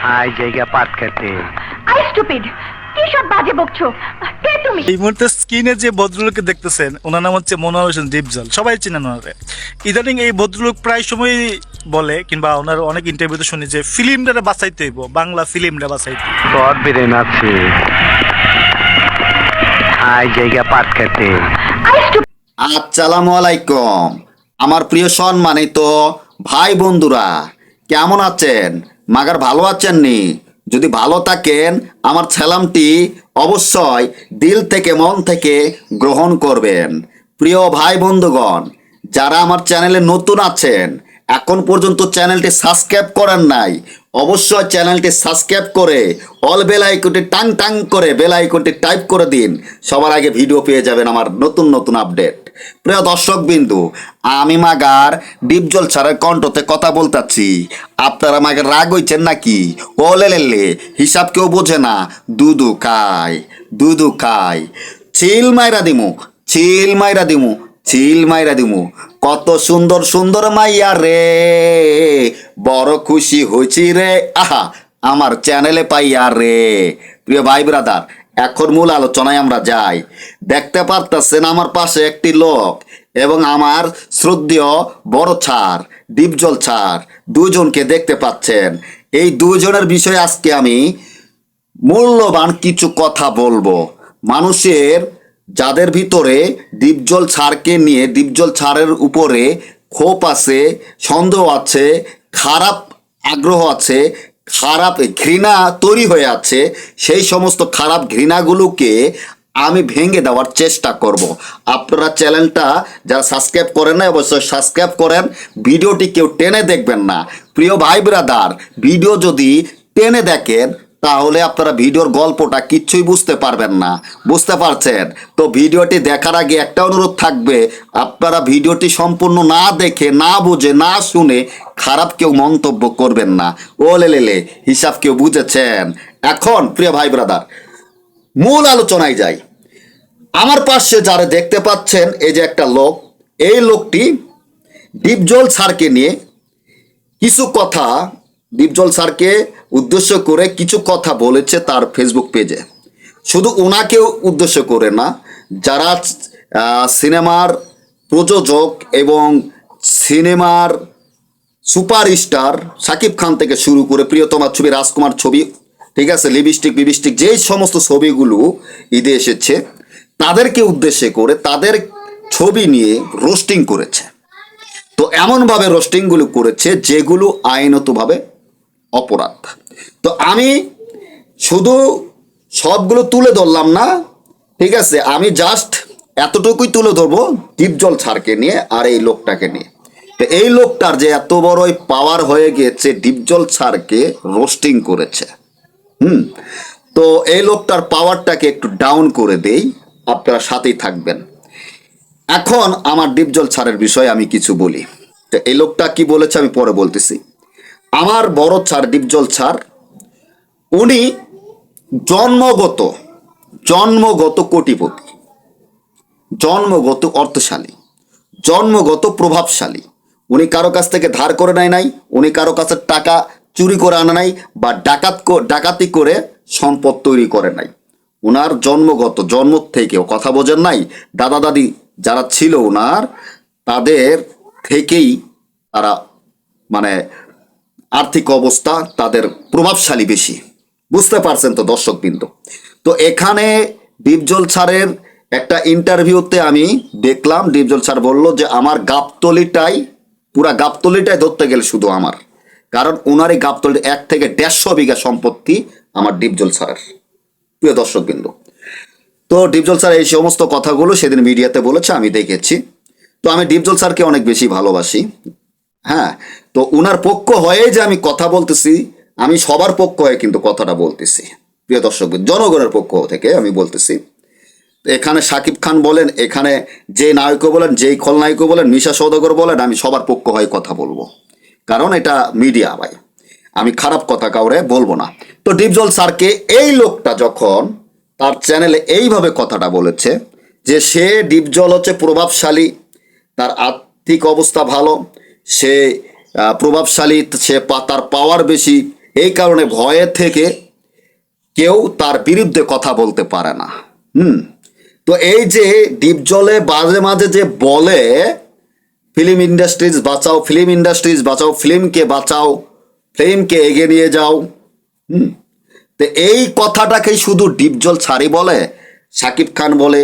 খাই জায়গা পাট খেতে। আই স্টুপিড কি সব বাজে বকছো? কে তুমি? এই মুহূর্তে স্ক্রিনে যে ভদ্রলোককে দেখতেছেন ওনার নাম হচ্ছে মনোয়ার হোসেন ডিপজল সবাই চেনেন ওনারে ইদানিং এই ভদ্রলোক প্রায় সময় বলে কিংবা ওনার অনেক ইন্টারভিউতে শুনি যে ফিল্মটা বাঁচাইতে হইব বাংলা ফিল্মটা বাঁচাইতে। সব বেরেন আছে। খাই জায়গা পাট খেতে। আই স্টুপিড আসসালামু আলাইকুম। আমার প্রিয় সম্মানিত ভাই বন্ধুরা কেমন আছেন? মাগার ভালো আছেননি যদি ভালো থাকেন, আমার ছেলামটি অবশ্যই দিল থেকে মন থেকে গ্রহণ করবেন। প্রিয় ভাই বন্ধুগণ, যারা আমার চ্যানেলে নতুন আছেন, এখন পর্যন্ত চ্যানেলটি সাবস্ক্রাইব করেন নাই অবশ্যই চ্যানেলটি সাবস্ক্রাইব করে অল বেল আইকনটি টাং টাং করে বেল আইকনটি টাইপ করে দিন। সবার আগে ভিডিও পেয়ে যাবেন আমার নতুন নতুন আপডেট। প্রিয় দর্শক বিন্দু, আমি মাগার ডিপজল ছাড়ের কণ্ঠতে কথা বলতাছি আপনারা মাগার রাগ হইছেন নাকি? ও লেলে হিসাব কেউ বোঝে না। দুদু খায় দুদু খায়। চিল মাইরা দিমু চিল মাইরা দিমু। চিল মাইরা দিমু। কত সুন্দর সুন্দর মাইয়া রে। বড় খুশি হয়েছি রে। আহা, আমার চ্যানেলে পাইয়া রে। প্রিয় ভাই ব্রাদার, এখন মূল আলোচনায় আমরা যাই। দেখতে পারতেছেন আমার পাশে একটি লোক এবং আমার শ্রদ্ধেয় বড় ছাড় ডিপজল ছাড় দুজনকে দেখতে পাচ্ছেন। এই দুজনের বিষয়ে আজকে আমি মূল্যবান কিছু কথা বলব। মানুষের যাদের ভিতরে ডিপজল ছাড়কে নিয়ে ডিপজল ছাড়ের উপরে ক্ষোভ আছে, সন্দেহ আছে, খারাপ আগ্রহ আছে, খারাপ ঘৃণা তৈরি হয়ে আছে, সেই সমস্ত খারাপ ঘৃণাগুলোকে আমি ভেঙে দেওয়ার চেষ্টা করব। আপনারা চ্যানেলটা যারা সাবস্ক্রাইব করেন না অবশ্যই সাবস্ক্রাইব করেন। ভিডিওটি কেউ টেনে দেখবেন না। প্রিয় ভাই ব্রাদার ভিডিও যদি টেনে দেখেন তাহলে আপনারা ভিডিওর গল্পটা কিচ্ছুই বুঝতে পারবেন না। বুঝতে পারছেন? তো ভিডিওটি দেখার আগে একটা অনুরোধ থাকবে, আপনারা ভিডিওটি সম্পূর্ণ না দেখে, না বুঝে, না শুনে খারাপ কেউ মন্তব্য করবেন না। ও লেলে হিসাব কেউ বুঝেছেন? এখন, প্রিয় ভাই ব্রাদার, মূল আলোচনায় যাই। আমার পাশে যারা দেখতে পাচ্ছেন, এই যে একটা লোক, এই লোকটি ডিপজল স্যারকে নিয়ে কিছু কথা দীপজল স্যারকে উদ্দেশ্য করে কিছু কথা বলেছে তার ফেসবুক পেজে শুধু ওনাকেও উদ্দেশ্য করে না, যারা সিনেমার প্রযোজক এবং সিনেমার সুপারস্টার সাকিব খান থেকে শুরু করে প্রিয়তমার ছবি, রাজকুমার ছবি, ঠিক আছে, লিপস্টিক লিপস্টিক যেই সমস্ত ছবিগুলো ঈদে এসেছে, তাদেরকে উদ্দেশ্যে করে তাদের ছবি নিয়ে রোস্টিং করেছে। তো এমনভাবে রোস্টিংগুলো করেছে যেগুলো আইনতভাবে অপরাধ। তো আমি শুধু সবগুলো তুলে ধরলাম না, ঠিক আছে? আমি জাস্ট এতটুকুই তুলে ধরবো ডিপজল ছাড়কে নিয়ে আর এই লোকটাকে নিয়ে। তো এই লোকটার যে এত বড়ই পাওয়ার হয়ে গিয়েছে ডিপজল ছাড়কে রোস্টিং করেছে। হুম? তো এই লোকটার পাওয়ারটাকে একটু ডাউন করে দেই, আপনারা সাথেই থাকবেন। এখন আমার ডিপজল ছাড়ের বিষয়ে আমি কিছু বলি। তো এই লোকটা কি বলেছে আমি পরে বলতেছি। আমার বড় ছাড় ডিপজল ছাড়, উনি জন্মগত জন্মগত কোটিপতি, জন্মগত অর্থশালী, জন্মগত প্রভাবশালী। উনি কারও কাছ থেকে ধার করে নেয় নাই, উনি কারও কাছে টাকা চুরি করে আনে নাই বা ডাকাত ডাকাতি করে সম্পদ তৈরি করে নাই। উনার জন্মগত, জন্ম থেকেও কথা বোঝেন নাই। দাদা, দাদি যারা ছিল উনার, তাদের থেকেই তারা মানে আর্থিক অবস্থা তাদের প্রভাবশালী বেশি। বুঝতে পারছেন তো দর্শক বিন্দু তো এখানে ডিপজল ছাড়ের একটা ইন্টারভিউতে আমি দেখলাম, ডিপজল স্যার বলল যে আমার গাবতলিটাই, পুরা গাবতলিটাই ধরতে গেলে শুধু আমার। কারণ ওনার এই গাবতলি এক থেকে দেড়শো বিঘা সম্পত্তি আমার ডিপজল স্যারের। প্রিয় দর্শক বিন্দু তো ডিপজল স্যার এই সমস্ত কথাগুলো সেদিন মিডিয়াতে বলেছে, আমি দেখেছি। তো আমি ডিপজল স্যারকে অনেক বেশি ভালোবাসি। হ্যাঁ তো উনার পক্ষ হয়ে যে আমি কথা বলতেছি, আমি সবার পক্ষ হয়ে কিন্তু কথাটা বলতেছি। প্রিয় দর্শক, জনগণের পক্ষ থেকে আমি বলতেছি। এখানে সাকিব খান বলেন, এখানে যে নায়কও বলেন, যেই খলনায়কও বলেন মিশা সৌদাগর বলেন, আমি সবার পক্ষ হয়ে কথা বলব। কারণ এটা মিডিয়া ভাই। আমি খারাপ কথা কাউরে বলব না। তো ডিপজল স্যারকে এই লোকটা যখন তার চ্যানেলে এইভাবে কথাটা বলেছে, যে সে ডিপজল হচ্ছে প্রভাবশালী, তার আর্থিক অবস্থা ভালো সে প্রভাবশালী, সে তার পাওয়ার বেশি। এই কারণে ভয়ে থেকে কেউ তার বিরুদ্ধে কথা বলতে পারে না। হুম? তো এই যে ডিপ জলে মাঝে মাঝে যে বলে, ফিল্ম ইন্ডাস্ট্রিজ বাঁচাও, ফিল্ম ইন্ডাস্ট্রিজ বাঁচাও, ফিল্মকে বাঁচাও, ফিল্মকে এগিয়ে নিয়ে যাও, হুম? তো এই কথাটাকেই শুধু ডিপজল ছাড়ি বলে, সাকিব খান বলে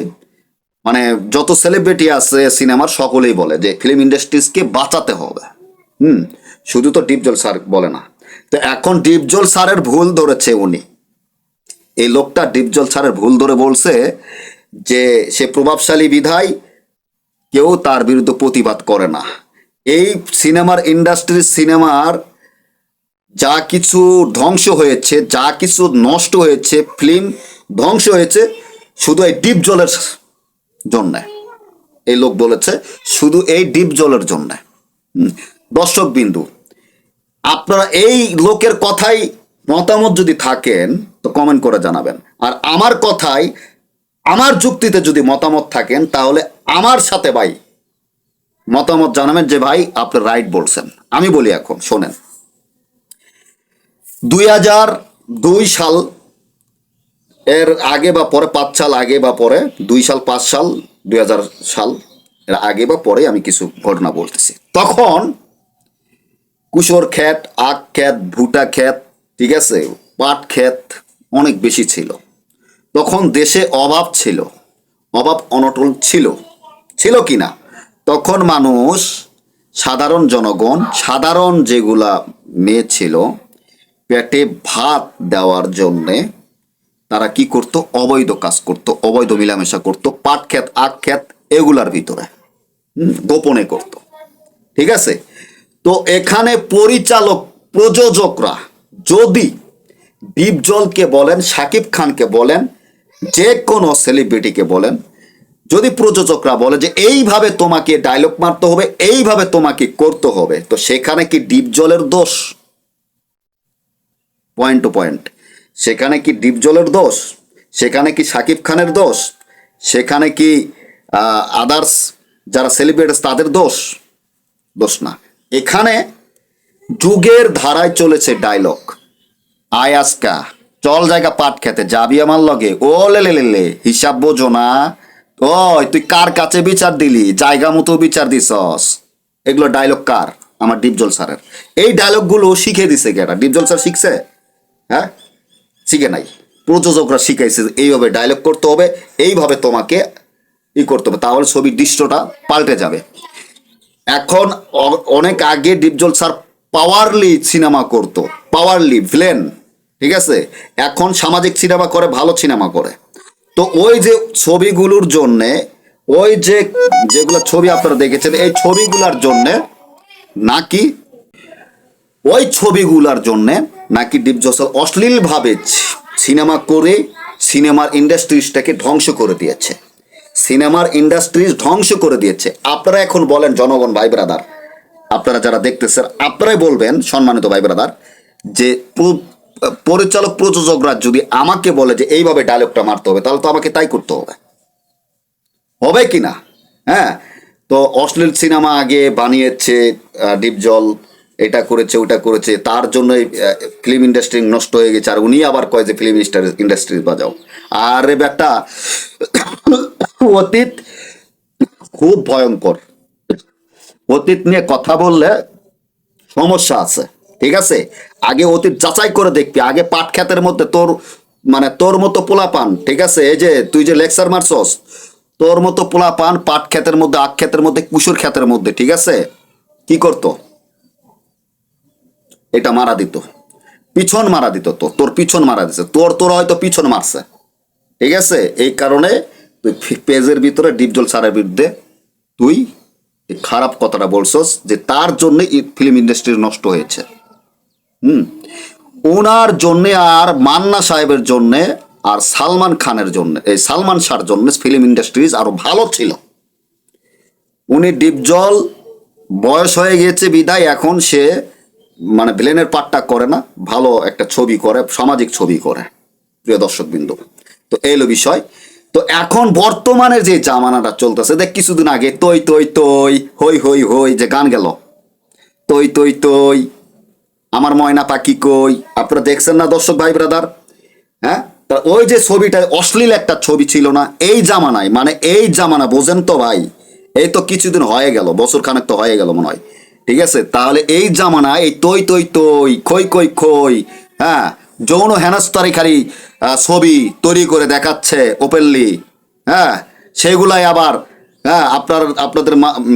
মানে যত সেলিব্রিটি আছে সিনেমার সকলেই বলে যে ফিল্ম ইন্ডাস্ট্রিজকে বাঁচাতে হবে। হুম, শুধু তো ডিপজল স্যার বলে না। তো এখন ডিপজল স্যারের ভুল ধরেছে উনি। এই লোকটা ডিপজল স্যারের ভুল ধরে বলছে যে সে প্রভাবশালী বিধায় কেউ তার বিরুদ্ধে প্রতিবাদ করে না। এই সিনেমার ইন্ডাস্ট্রি সিনেমার যা কিছু ধ্বংস হয়েছে, যা কিছু নষ্ট হয়েছে ফিল্ম ধ্বংস হয়েছে, শুধু এই ডিপ জলের জন্যে। এই লোক বলেছে, শুধু এই ডিপ জলের জন্যে। দর্শক বিন্দু, আপনারা এই লোকের কথাই মতামত যদি থাকেন, তো কমেন্ট করে জানাবেন। আর আমার কথাই, আমার যুক্তিতে যদি মতামত থাকেন, তাহলে আমার সাথে ভাই মতামত জানাবেন যে, ভাই, আপনি রাইট বলছেন। আমি বলি এখন, শোনেন। দুই হাজার দুই সাল এর আগে বা পরে, পাঁচ সাল আগে বা পরে, দুই সাল, পাঁচ সাল, দুই হাজার সাল, এর আগে বা পরে আমি কিছু ঘটনা বলতেছি। তখন কুশোর ক্ষেত, আখ ক্ষেত, ভুটা ক্ষেত, ঠিক আছে, পাট ক্ষেত অনেক বেশি ছিল। তখন দেশে অভাব ছিল, অভাব অনটল ছিল ছিল কি না তখন মানুষ, সাধারণ জনগণ, সাধারণ যেগুলা মেয়ে ছিল, পেটে ভাত দেওয়ার জন্যে তারা কি করত? অবৈধ কাজ করত, অবৈধ মিলামেশা করত, পাট ক্ষেত, আখ ক্ষেত, এগুলার ভিতরে গোপনে করত। ঠিক আছে? তো এখানে পরিচালক, প্রযোজকরা যদি ডিপজলকে বলেন, সাকিব খানকে বলেন, যে কোনো সেলিব্রিটিকে বলেন, যদি প্রযোজকরা বলে যে এইভাবে তোমাকে ডায়লগ মারতে হবে, এইভাবে তোমাকে করতে হবে, তো সেখানে কি ডিপজলের দোষ? পয়েন্ট টু পয়েন্ট সেখানে কি ডিপজলের দোষ? সেখানে কি সাকিব খানের দোষ? সেখানে কি আদার্স যারা সেলিব্রিটিস তাদের দোষ? দোষ না। এখানে যুগের ধারায় চলেছে ডায়লগ আয়াসকা চল জায়গা পাট খেতে, যাবি আমার লগে। ও লে লে লে হিসাব বোঝো না। ওই, তুই কার কাছে বিচার দিলি? জায়গা মতো বিচার দিছস। এগুলো ডায়লগ কার? আমার ডিপজল স্যারের। এই ডায়লগগুলো শিখে দিছে কেটা ডিপজল স্যার শিখছে? হ্যাঁ? শিখে নাই। প্রযোজকরা শিখাইছে এইভাবে ডায়লগ করতে হবে, এইভাবে তোমাকে ই করতে হবে, তাহলে ছবির দৃশ্যটা পাল্টে যাবে। এখন অনেক আগে ডিপজল স্যার পাওয়ারলি সিনেমা করতো পাওয়ারলি ভিলেন ঠিক আছে? এখন সামাজিক সিনেমা করে, ভালো সিনেমা করে। তো ওই যে ছবিগুলোর জন্যে, ওই যে যেগুলো ছবি আপনারা দেখেছেন, এই ছবিগুলোর জন্যে নাকি ওই ছবিগুলার জন্যে নাকি ডিপ জসল অশ্লীলভাবে সিনেমা করে সিনেমার ইন্ডাস্ট্রিজটাকে ধ্বংস করে দিয়েছে? সিনেমার ইন্ডাস্ট্রিজ ধ্বংস করে দিয়েছে। আপনারা এখন বলেন, জনগণ, ভাই ব্রাদার, আপনারা যারা দেখতেছেন, আপনারাই বলবেন, সম্মানিত ভাই ব্রাদার, যে পরিচালক, প্রযোজকরা যদি আমাকে বলে যে এইভাবে ডায়লগটা মারতে হবে, তাহলে তো আমাকে তাই করতে হবে। হবে কি না? হ্যাঁ? তো অশ্লীল সিনেমা আগে বানিয়েছে ডিপজল এটা করেছে ওটা করেছে, তার জন্য ফিল্ম ইন্ডাস্ট্রি নষ্ট হয়ে গেছে, আর উনি আবার কয় যে ফিল্ম ইন্ডাস্ট্রি বাজাও। আরে বেটা অতীত খুব ভয়ঙ্কর। অতীত নিয়ে কথা বললে সমস্যা আছে, ঠিক আছে? আগে অতীত যাচাই করে দেখবি, আগে পাট খ্যাতের মধ্যে তোর মানে তোর মতো পোলা পান ঠিক আছে? এই যে তুই যে লেকচার মারছস, তোর মতো পোলা পান পাট খ্যাতের মধ্যে, আখ খ্যাতের মধ্যে, কুসুর খ্যাতের মধ্যে, ঠিক আছে? কি করতো? এটা মারা দিত। পিছন মারা দিত তোর তোর পিছন মারা দিছে। তোর তোর হয়তো পিছন মারছে। ঠিক আছে? এই কারণে তুই পেজের ভিতরে ডিপজল স্যারের বিরুদ্ধে তুই খারাপ কথাটা বলছস যে তার জন্য ফিল্ম ইন্ডাস্ট্রি নষ্ট হয়েছে। হুম? ওনার জন্যে আর মান্না সাহেবের জন্যে আর সালমান খানের জন্য, এই সালমান শাহর জন্য ফিল্ম ইন্ডাস্ট্রিজ আরও ভালো ছিল। উনি ডিপজল বয়স হয়ে গিয়েছে বিদায়, এখন সে মানে ভিলেনের পাটটা করে না, ভালো একটা ছবি করে, সামাজিক ছবি করে, প্রিয় দর্শক বিন্দু তো এই হলো বিষয়। তো এখন বর্তমানে যে জামানাটা চলতেছে, দেখ কিছুদিন আগে তৈ তৈ তৈ হই হই হই যে গান গেল। তৈ তৈ তৈ, আমার ময়না পাখি কই, আপনারা দেখছেন না দর্শক ভাই ব্রাদার হ্যাঁ? তা ওই যে ছবিটা অশ্লীল একটা ছবি ছিল না, এই জামানায় মানে এই জামানা, বোঝেন তো ভাই, এই তো কিছুদিন হয়ে গেল, বছর খানেক তো হয়ে গেল মনে হয়। ঠিক আছে? তাহলে এই জামানায় এই তৈ তৈ তৈ, খই খই খই হ্যাঁ? যৌন হেনস্তারি খালি ছবি তৈরি করে দেখাচ্ছে ওপেনলি হ্যাঁ? সেগুলাই আবার হ্যাঁ আপনার, আপনাদের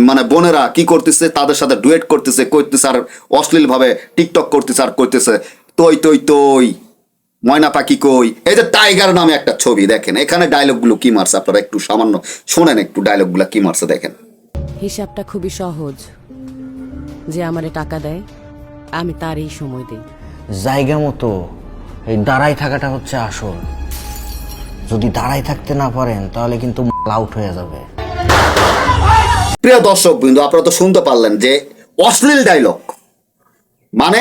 মানে বোনেরা কি করতেছে? তাদের সাথে ডুয়েট করতেছে করতেছে আর অশ্লীল ভাবে টিকটক করতেছে আর করতেছে। তৈ তৈ তৈ, ময়না পাখি কই? এই যে টাইগার নামে একটা ছবি দেখেন, এখানে ডায়লগগুলো কি মারছে আপনারা একটু সামান্য শোনেন, একটু ডায়লগগুলো কি মারছে দেখেন। হিসাবটা খুবই সহজ। যে আমারে টাকা দেয় আমি তারই সময় দিই। জায়গা মতো এই দাঁড়াই থাকাটা হচ্ছে আসল। যদি দাঁড়াই থাকতে না পারেন তাহলে কিন্তু আউট হয়ে যাবে। প্রিয় দর্শক বিন্দু আপনারা তো শুনতে পারলেন যে অশ্লীল ডায়লগ মানে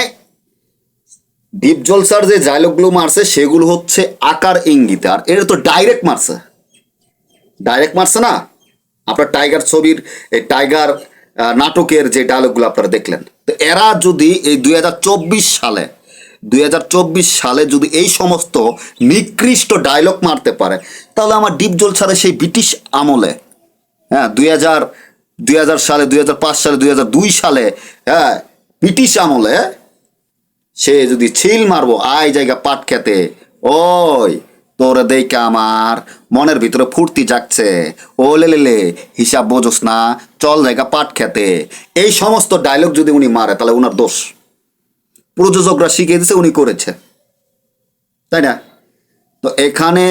দীপ জলসার যে ডায়লগগুলো মারছে সেগুলো হচ্ছে আকার ইঙ্গিতে। আর এটা তো ডাইরেক্ট মারছে। ডাইরেক্ট মারছে না? আপনার টাইগার ছবির এই টাইগার নাটকের যে ডায়লগগুলো আপনারা দেখলেন। তো এরা যদি এই দুই হাজার চব্বিশ সালে, দুই হাজার চব্বিশ সালে যদি এই সমস্ত নিকৃষ্ট ডায়লগ মারতে পারে, তাহলে আমার ডিপ জলসারে সেই ব্রিটিশ আমলে হ্যাঁ দুই হাজার দুই হাজার সালে, দুই হাজার পাঁচ সালে হাজার দুই সালে হ্যাঁ ব্রিটিশ আমলে সে যদি ছিল মারবো, আয় জায়গা পাট খেতে, ওই তোরে দেখে আমার? মনের ভিতরে ফুর্তি জাগছে। ও লে লে লে, হিসাব বোঝোস না, চল জায়গা পাট খেতে। এই সমস্ত ডায়লগ যদি উনি মারে, তাহলে উনার দোষ। প্রযোজকরা শিখিয়ে দিছে, উনি করেছে। তাই না? তো এখানে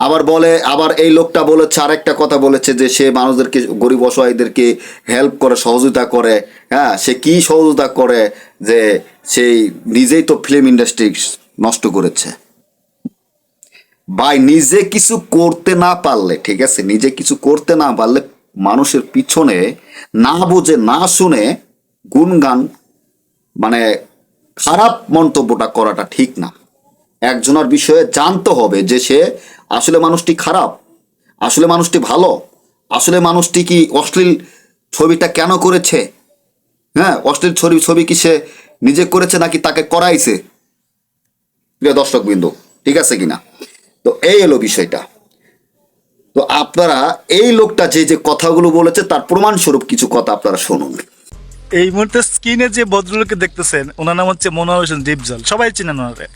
আবার বলে, আবার এই লোকটা বলেছে আর একটা কথা বলেছে যে সে মানুষদেরকে, গরিব অসহায়দেরকে হেল্প করে, সহযোগিতা করে। হ্যাঁ সে কি সহযোগিতা করে যে সেই নিজেই তো ফিল্ম ইন্ডাস্ট্রি নষ্ট করেছে। ভাই, নিজে কিছু করতে না পারলে, ঠিক আছে? নিজে কিছু করতে না পারলে মানুষের পিছনে না বুঝে, না শুনে গুনগান মানে খারাপ মন্তব্যটা করাটা ঠিক না। একজনের বিষয়ে জানতে হবে যে সে আসলে মানুষটি খারাপ, আসলে মানুষটি ভালো, আসলে মানুষটি কি অশ্লীল ছবিটা কেন করেছে? হ্যাঁ অশ্লীল ছবি ছবি কি সে নিজে করেছে নাকি তাকে করাইছে? প্রিয় দর্শক বিন্দু ঠিক আছে কিনা? তো এই এলো বিষয়টা। তো আপনারা এই লোকটা যে যে কথাগুলো বলেছে, তার প্রমাণস্বরূপ কিছু কথা আপনারা শুনুন। এই মুহূর্তে স্ক্রিনে যে ভদ্রলোককে দেখতেছেন, ওনার নাম হচ্ছে মনোয়ার হোসেন দীপজল। সবাই চিনেন ওনারে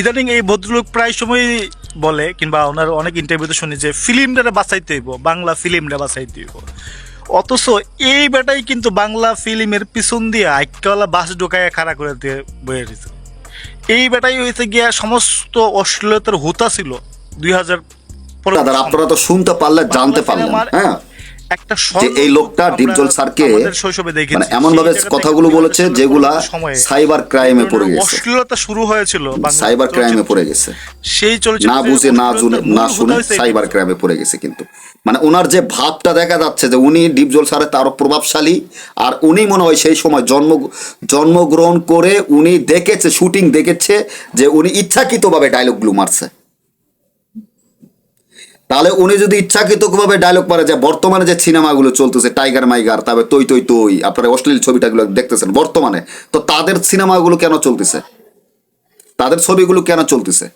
ইদানিং এই ভদ্রলোক প্রায় সময় বলে, কিংবা ওনার অনেক ইন্টারভিউতে শুনি যে ফিল্মটা বাঁচাইতে হইব, বাংলা ফিল্মটা বাঁচাইতে হইব। অথচ এই বেটাই কিন্তু বাংলা ফিল্মের পিছন দিয়ে আইকাওয়ালা বাস ঢোকায় খাড়া করে দিয়ে বয়ে এই বেটাই হয়েছে গিয়া সমস্ত অশ্লীলতার হুতা ছিল দুই হাজার দাদা আপনারা তো শুনতে পারলে জানতে পারলেন হ্যাঁ। একটা যে এই লোকটা ডিপজল স্যারকে মানে এমন ভাবে কথাগুলো বলেছে যেগুলা সাইবার ক্রাইমে পড়ে গেছে। অশ্লীলতা শুরু হয়েছিল সাইবার ক্রাইমে পড়ে গেছে। সেই চলচ্চিত্র না বুঝে না জুনে না শুনে সাইবার ক্রাইমে পড়ে গেছে কিন্তু। মানে ওনার যে ভাবটা দেখা যাচ্ছে যে উনি ডিপজল স্যারের তার প্রভাবশালী আর উনি মনে হয় সেই সময় জন্ম জন্মগ্রহণ করে উনি দেখেছে শুটিং দেখেছে যে উনি ইচ্ছাকৃতভাবে ডায়লগগুলো মারছে। তাহলে উনি যদি ইচ্ছাকৃতভাবে ডায়লগ মারে যে বর্তমানে যে সিনেমাগুলো চলতেছে টাইগার মাইগার তারপরে তৈ তৈ তৈ, আপনারা অশ্লীল ছবিটাগুলো দেখতেছেন বর্তমানে, তো তাদের সিনেমাগুলো কেন চলতেছে? তাদের ছবিগুলো কেন চলতেছে?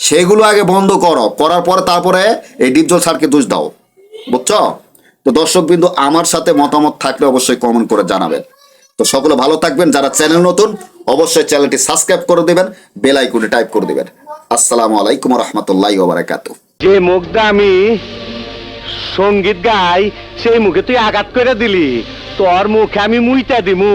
সেগুলো আগে বন্ধ করো, করার পরে তারপরে এই ডিপজল স্যারকে দোষ দাও, বুঝছ? তো দর্শক বিন্দু আমার সাথে মতামত থাকলে অবশ্যই কমেন্ট করে জানাবেন। তো সকলে ভালো থাকবেন, যারা চ্যানেল নতুন, অবশ্যই চ্যানেলটি সাবস্ক্রাইব করে দেবেন বেল আইকনে টাইপ করে দেবেন। আসসালামু আলাইকুম রহমতুল্লাহ ওবরাকাতু যে মুখটা আমি সংগীত গাই, সেই মুখে তুই আঘাত করে দিলি। তোর মুখে আমি মুইটা দিমু।